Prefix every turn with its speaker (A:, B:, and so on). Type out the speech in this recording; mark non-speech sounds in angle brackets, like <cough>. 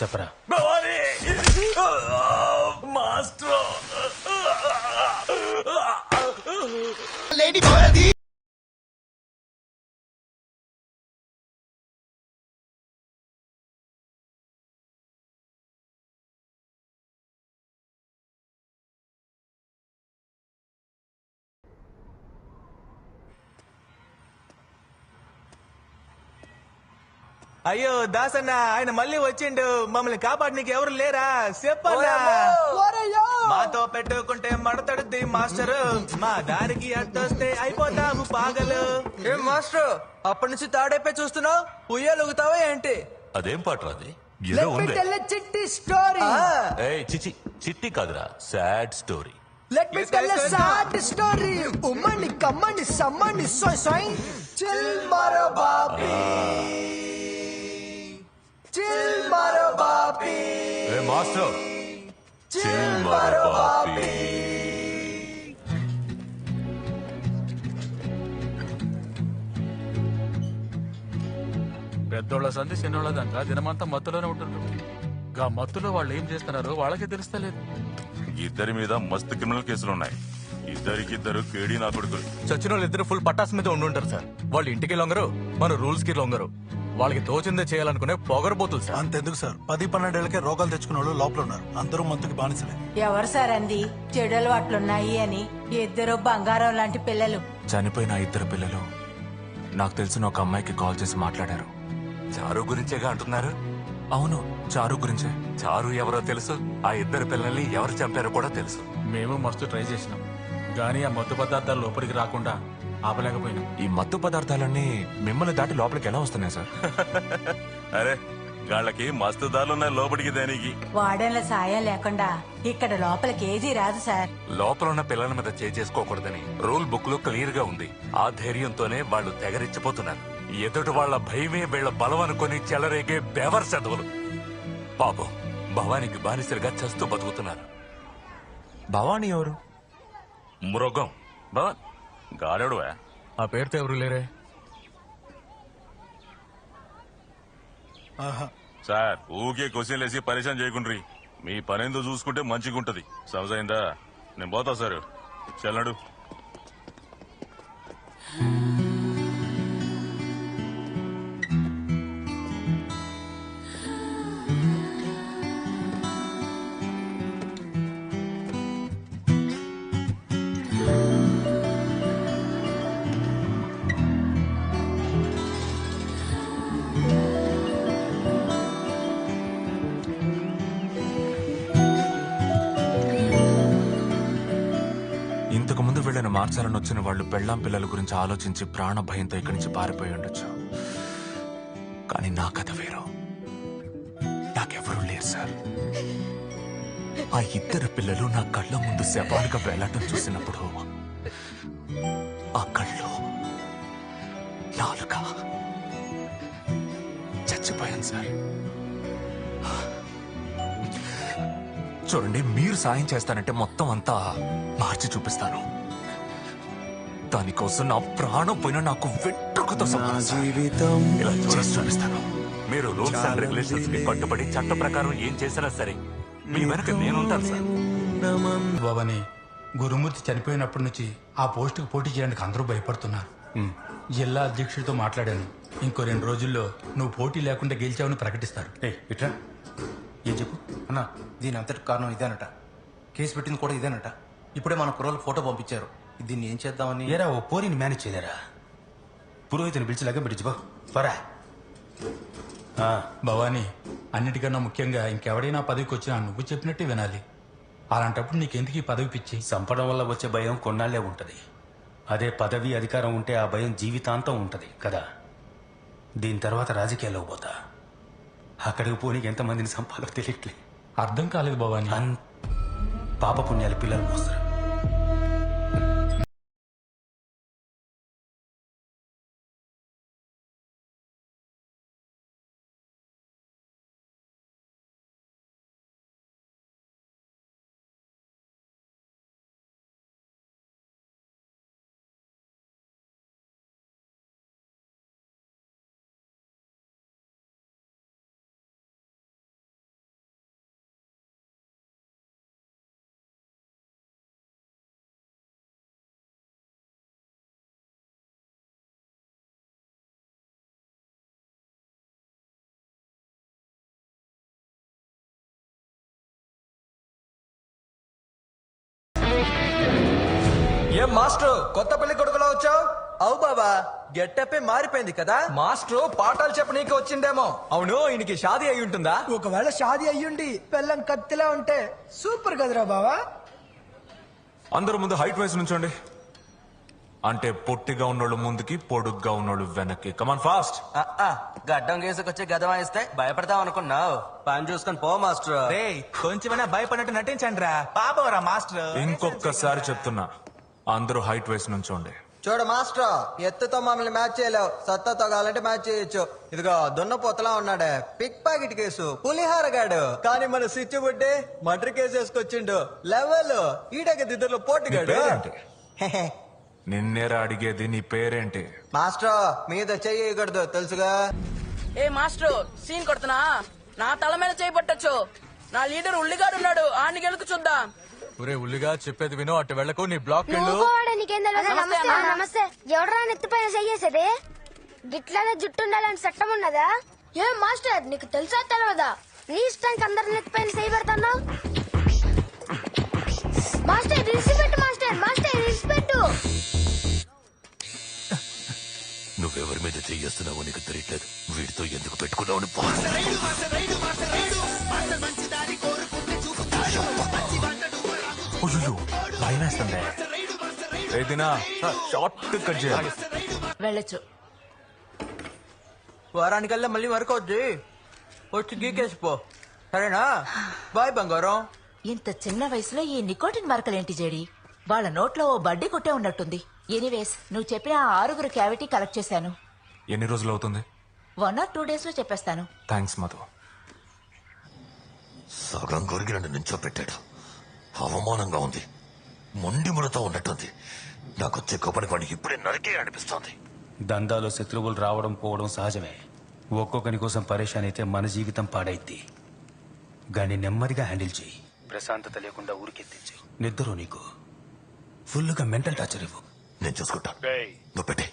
A: చెప్పరా.
B: మాస్టర్!
A: అయ్యో దాసన్న ఆయన మళ్ళీ వచ్చిండు. మమ్మల్ని కాపాడనీకి ఎవరు లేరా? చెప్పన్నా. మాతో పెట్టుకుంటే మడతడుద్ది మాస్టర్. మా దారికి అడ్డొస్తే అయిపోతాము పాగలు.
C: ఏం మాస్టర్? అప్పటి నుంచి తాడైపోయి చూస్తున్నావు? ఉయ్యాలుగుతావా ఏంటి?
D: అదేం పాట అది ఏదో ఉంది.
C: చిట్టి స్టోరీ
D: ఏయ్ చిచి చిట్టి కాదురా. Sad story
C: let me tell sad story ఉమ్మని కమ్మని సమ్మని సోయ్ సోయ్. చిల్ మారో బాపి చిల్ మారో బాపి
D: ఏ మాస్టర్?
C: చిల్ మారో బాపి
E: పెద్దోళ్ళ సంధి చిన్నోళ్ళ దాకా దినమంతా మత్తులోనే ఉంటుండ్రు. గా మత్తులో వాళ్ళు ఏం చేస్తున్నారో వాళ్ళకే తెలుస్తలేదు.
F: ఇద్దరి మీద మస్తు క్రిమినల్ కేసులు ఉన్నాయి ఇద్దరికిద్దరు కేడీ నా కొడుకులు.
A: చచ్చిన వాళ్ళు ఇద్దరు ఫుల్ పటాస్ మీద ఉండుంటారు సార్. వాళ్ళు ఇంటికి లొంగరు మన రూల్స్కి లొంగరు. వాళ్ళకి తోచిందే చేయాలనుకునే పొగరబోతులు సార్.
G: అంతెందుకు సార్. పది పన్నెండేళ్ళకే రోగాలు తెచ్చుకున్న వాళ్ళు లోపల ఉన్నారు అందరూ మందుకి బానిసలే.
H: ఎవరు సార్ అంది? చెడు అలవాట్లున్నాయి అని. ఇద్దరు బంగారం లాంటి పిల్లలు.
I: చనిపోయిన ఆ ఇద్దరు పిల్లలు నాకు తెలిసిన ఒక అమ్మాయికి కాల్ చేసి మాట్లాడారు.
D: చారు గురించేగా అంటున్నారు?
I: అవును చారు గురించే.
D: చారు ఎవరో తెలుసు ఆ ఇద్దరు పిల్లల్ని ఎవరు చంపారో కూడా తెలుసు.
E: మేము మస్తు ట్రై చేసినాం. గానీ ఆ మత్తు పదార్థాలు లోపలికి రాకుండా ఆపలేకపోయినాం.
I: ఈ మత్తు పదార్థాలన్నీ మిమ్మల్ని దాటి లోపలికి ఎలా వస్తున్నాయి సార్? <laughs>
F: అరే గాళ్ళకి మస్తు దారులున్నాయి లోపలికి దానికి.
H: వాడన్ల సాయం లేకుండా ఇక్కడ లోపలికి ఏదీ రాదు సార్.
D: లోపల ఉన్న పిల్లల మీద చేసుకోకూడదని రూల్ బుక్లో క్లియర్గా ఉంది. ఆ ధైర్యంతోనే వాళ్ళు తెగరిచ్చిపోతున్నారు. ఎదుటి వాళ్ళ భయమే వీళ్ళ బలం అనుకుని చెలరేగే బెవర్ చదువులు. పాపం భవానికి బానిసలుగా చస్తూ బతుకుతున్నారు.
I: భవానీ ఎవరు?
D: మృగం
F: భవన్ గాడెవడువా?
A: ఆ పేరుతో ఎవరు లేరే?
G: ఆహా.
F: సార్ ఊకే క్వశ్చన్ వేసి పరిచయం చేయకుండ్రి. మీ పనేందో చూసుకుంటే మంచిగుంటది. సమజైందా నేను పోతా సార్. చెల్లడు.
I: మార్చాలని వచ్చిన వాళ్ళు పెళ్ళాం పిల్లల గురించి ఆలోచించి ప్రాణ భయంతో ఇక్కడి నుంచి పారిపోయి ఉండొచ్చు. కానీ నా కథ వేరు. నాకెవరూ లేరు సార్. ఆ ఇద్దరు పిల్లలు నా కళ్ళ ముందు శవాలుగా వెళ్ళటం చూసినప్పుడు ఆ కళ్ళు నాలుక చచ్చిపోయాను సార్. చూడండి మీరు సాయం చేస్తానంటే మొత్తం అంతా మార్చి చూపిస్తాను. దానికోసం నా ప్రాణం పోయినా నాకు వెంట్రుకతో. ఇలా చూపిస్తాను.
D: మీరు రూల్స్ అండ్ రెగ్యులేషన్స్కి కట్టుబడి చట్ట ప్రకారం ఏం చేసినా సరే మీ వెనక నేనుంటాను సార్.
J: బాబాని గురుమూర్తి చనిపోయినప్పటి నుంచి ఆ పోస్టుకు పోటీ చేయడానికి అందరూ భయపడుతున్నారు. జిల్లా అధ్యక్షుడితో మాట్లాడాను. ఇంకో రెండు రోజుల్లో నువ్వు పోటీ లేకుండా గెలిచావని ప్రకటిస్తారు.
K: ఇట్రా. ఏం చెప్పు? అన్న దీని అంతటి కారణం ఇదేనట. కేసు పెట్టింది కూడా ఇదేనట. ఇప్పుడే మన కుర్రోలు ఫోటో పంపించారు. దీన్ని ఏం చేద్దామని?
G: ఏరా ఓ పోరిని మేనేజ్ చేయలేరా? పురోహితుని పిలిచి లగ్గం పెట్టించుకో పరా
J: భవానీ అన్నిటికన్నా ముఖ్యంగా ఇంకెవడైనా పదవికి వచ్చినా నువ్వు చెప్పినట్టే వినాలి. అలాంటప్పుడు నీకెందుకు ఈ పదవి పిచ్చి?
K: చంపడం వల్ల వచ్చే భయం కొన్నాళ్ళే ఉంటది. అదే పదవి అధికారం ఉంటే ఆ భయం జీవితాంతం ఉంటది కదా? దీని తర్వాత రాజకీయాల్లోకి పోతా. అక్కడికి పోనీకి ఎంతమందిని చంపాలో తెలియట్లే.
J: అర్థం కాలేదు భవానీ.
K: అన్ పాపపుణ్యాలు పిల్లలు మోస్తారు.
C: ఏం మాస్టర్? కొత్త పెళ్ళి కొడుకులో వచ్చావు?
A: అవు బాబా గెట్టప్పే మారిపోయింది కదా?
C: మాస్టర్ పాఠాలు చెప్పనీకి వచ్చిండేమో
A: అవును ఈయనకి షాదీ అయి ఉంటుందా?
C: ఒకవేళ షాదీ అయ్యుండి పెళ్ళం కత్తిలా ఉంటే సూపర్ కదరా బావా.
I: అందరూ ముందు హైట్ వైస్ నుంచోండి. అంటే పొట్టిగా ఉన్నోళ్ళు ముందుకి పొడుగ్గా ఉన్నోళ్ళు వెనక్కి. కమాన్ ఫాస్ట్
A: గడ్డం గీసుకొచ్చి గద వాయిస్తే భయపడతాం అనుకున్నావు. పని చూసుకొని పో మాస్టర్. కొంచెమైనా భయపడినట్టు నటించండి రా పాపవరా మాస్టర్.
I: ఇంకొకసారి చెప్తున్నా. అందరూ హైట్ వైస్ నుంచోండి.
B: చూడు మాస్టర్ ఎత్తుతో మమ్మల్ని మ్యాచ్ చేయలేవు. సత్తతో కావాలంటే మ్యాచ్ చేయొచ్చు. ఇదిగో దున్నపోతలా ఉన్నాడే. Pick pocket case. పులిహార గాడు కానీ మన స్విచ్ బుడ్డే మటర్ కేసు వేసుకొచ్చిండు. లెవెల్. ఈడక దిద్దరు పోటుగాడు.
I: పేరేంటి? నిన్నేరా అడిగేది నీ పేరేంటి?
B: మాస్టర్ మీద చెయ్యకూడదు తెలుసుగా?
L: ఏ మాస్టర్ సీన్ కొడుతున్నా? నా తల మీద చేయబట్టచ్చు నా లీడర్ ఉల్లిగాడు ఉన్నాడు. ఆడిని గెలుకు చూద్దాం.
E: ఒరే ఉల్లిగా చెప్పేది విను అటు వెళ్ళకు నీ బ్లాక్ వెళ్ళు.
M: నమస్తే ఎవడరా నెత్తిపైన చెయ్యేసేది? గిట్లానే జుట్టు ఉండాలని చట్టం ఉన్నదా? ఏం మాస్టర్ నీకు తెలుసా తెలియదా నీ ఇష్టానికి అందరి
I: అయ్యో భయం వేస్తుంది ఏదినా షార్ట్ కట్ చేయాలి.
H: వెళ్ళొచ్చు.
A: వారానికల్లా మళ్ళీ వరకు వద్ది వచ్చి గీకేసిపో. సరేనా? బాయ్ బంగారం.
H: ఇంత చిన్న వయసులో ఈ నికోటిన్ మరకలేంటి జేడి? వాళ్ళ నోట్లో ఓ బడ్డీ కొట్టే ఉన్నట్టుంది. ఎనీవేస్ నువ్వు చెప్పిన ఆ ఆరుగురు క్యావిటీ కలెక్ట్ చేశాను.
I: ఎన్ని రోజులు అవుతుంది?
H: వన్ ఆర్ టూ డేస్లో చెప్పేస్తాను.
I: థ్యాంక్స్ మధు.
N: సగం కొరికి నన్ను నించోపెట్టాడు అవమానంగా ఉంది. మొండి ముడతో ఉన్నట్టుంది. నాకు వచ్చే కోపానికి వాడికి ఇప్పుడే నరికే అనిపిస్తోంది.
K: దందాలో శత్రువులు రావడం పోవడం సహజమే. ఒక్కొక్కని కోసం పరేషాన్ అయితే మన జీవితం పాడైద్ది. గాని నెమ్మదిగా హ్యాండిల్ చేయి. ప్రశాంతత లేకుండా ఊరికెత్తించు. నిద్ర నీకు. ఫుల్గా మెంటల్ టార్చర్ ఇవ్వు.
N: నేను చూసుకుంటాను నువ్వు పెట్టే.